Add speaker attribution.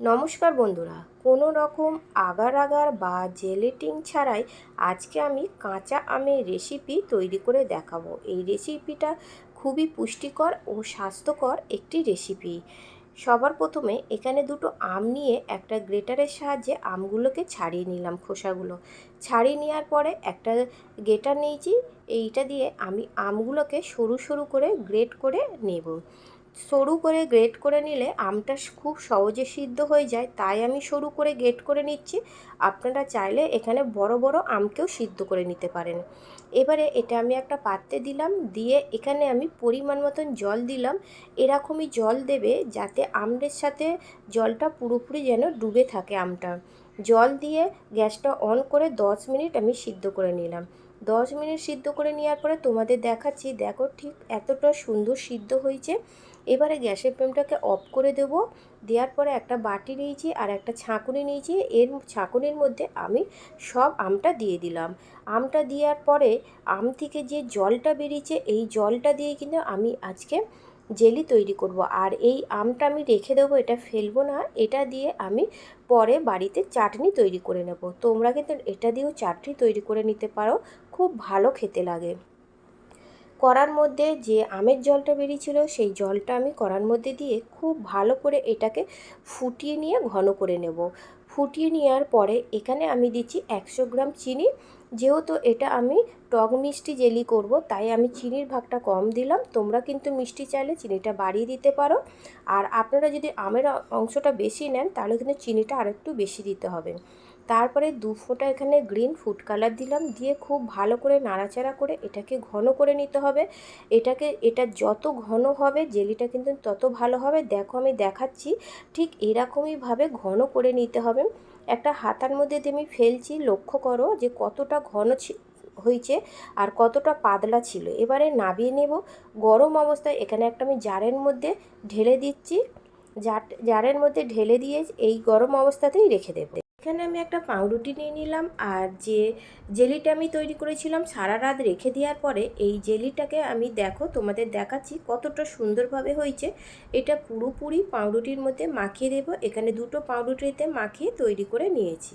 Speaker 1: নমস্কার বন্ধুরা, কোনো রকম আগার আগার বা জেলেটিং ছাড়াই আজকে আমি কাঁচা আমের রেসিপি তৈরি করে দেখাবো। এই রেসিপিটা খুবই পুষ্টিকর ও স্বাস্থ্যকর একটি রেসিপি সবার প্রথমে এখানে দুটো আম নিয়ে একটা গ্রেটারের সাহায্যে আমগুলোকে ছাড়িয়ে নিলাম খোসাগুলো। ছাড়িয়ে নেওয়ার পরে একটা গ্রেটার নিয়েছি, এইটা দিয়ে আমি আমগুলোকে সরু সরু করে গ্রেট করে নেব। সরু করে গ্রেট করে নিলে আমটা খুব সহজে সিদ্ধ হয়ে যায়। তাই আমি সরু করে গ্রেট করে নিচ্ছি। আপনারা চাইলে এখানে বড় বড় আমকেও সিদ্ধ করে নিতে পারেন। এবারে এটা আমি একটা পাত্রে দিলাম। দিয়ে এখানে আমি পরিমাণ মতন জল দিলাম। এরকমই জল দেবে যাতে আমদের সাথে জলটা পুরোপুরি যেন ডুবে থাকে আমটা। জল দিয়ে গ্যাসটা অন করে দশ মিনিট আমি সিদ্ধ করে নিলাম। দশ মিনিট সিদ্ধ করে নেওয়ার পরে তোমাদের দেখাচ্ছি, দেখো ঠিক এতটা সুন্দর সিদ্ধ হয়েছে। এবারে গ্যাসের ফ্লেমটাকে অফ করে দেব। দেওয়ার পরে একটা বাটি নিয়েছি আর একটা ছাঁকুনি নিয়েছি। এর ছাঁকুনির মধ্যে আমি সব আমটা দিয়ে দিলাম। আমটা দেওয়ার পরে আম থেকে যে জলটা বেরিয়েছে, এই জলটা দিয়ে কিন্তু আমি আজকে জেলি তৈরি করব। আর এই আমটা আমি রেখে দেবো, এটা ফেলব না। এটা দিয়ে আমি পরে বাড়িতে চাটনি তৈরি করে নেব। তোমরা কিন্তু এটা দিয়েও চাটনি তৈরি করে নিতে পারো। খুব ভালো খেতে লাগে। কড়ার মধ্যে যে আমের জলটা বেরিয়েছিল, সেই জলটা আমি কড়ার মধ্যে দিয়ে খুব ভালো করে এটাকে ফুটিয়ে নিয়ে ঘন করে নেব। ফুটিয়ে নেওয়ার পরে এখানে আমি দিচ্ছি একশো গ্রাম চিনি। যেহেতু এটা আমি টক মিষ্টি জেলি করব, তাই আমি চিনির ভাগটা কম দিলাম। তোমরা কিন্তু মিষ্টি চাইলে চিনিটা বাড়িয়ে দিতে পারো। আর আপনারা যদি আমের অংশটা বেশি নেন, তাহলে কিন্তু চিনিটা আরেকটু বেশি দিতে হবে। তারপরে দু ফোঁটা এখানে গ্রিন ফুড কালার দিলাম, দিয়ে খুব ভালো করে নাড়াচাড়া করে এটাকে ঘন করে নিতে হবে। এটাকে, এটা যত ঘন হবে, জেলিটা কিন্তু তত ভালো হবে। দেখো আমি দেখাচ্ছি, ঠিক এরকমইভাবে ঘন করে নিতে হবে। একটা হাতার মধ্যে দিয়ে আমি ফেলছি, লক্ষ্য করো যে কতটা ঘন হয়েছে আর কতটা পাতলা ছিল। এবারে নাবিয়ে নেব। গরম অবস্থায় এখানে একটা আমি জারের মধ্যে ঢেলে দিচ্ছি। জারের মধ্যে ঢেলে দিয়ে এই গরম অবস্থাতেই রেখে দেবো। এখানে আমি একটা পাউরুটি নিয়ে নিলাম আর যে জেলিটা আমি তৈরি করেছিলাম সারা রাত রেখে দেওয়ার পরে এই জেলিটাকে আমি দেখো তোমাদের দেখাচ্ছি কতটা সুন্দরভাবে হয়েছে। এটা পুরোপুরি পাউরুটির মধ্যে মাখিয়ে দেবো। এখানে দুটো পাউরুটিতে মাখিয়ে তৈরি করে নিয়েছি।